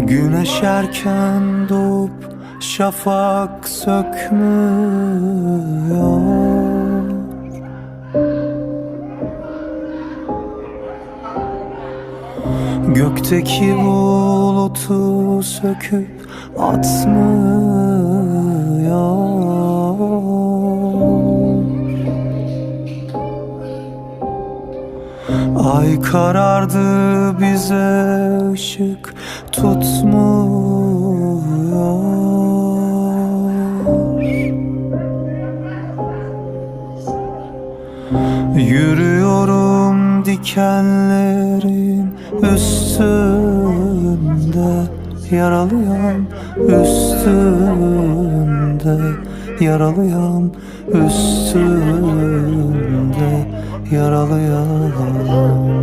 Güneş erken doğup şafak sökmüyor. Gökteki bulutu söküp atmıyor Ay karardı bize ışık tutmuyor. Yürüyorum dikenlerin üstünde Yaralıyam üstünde Yaralıyam üstünde Yaralıyam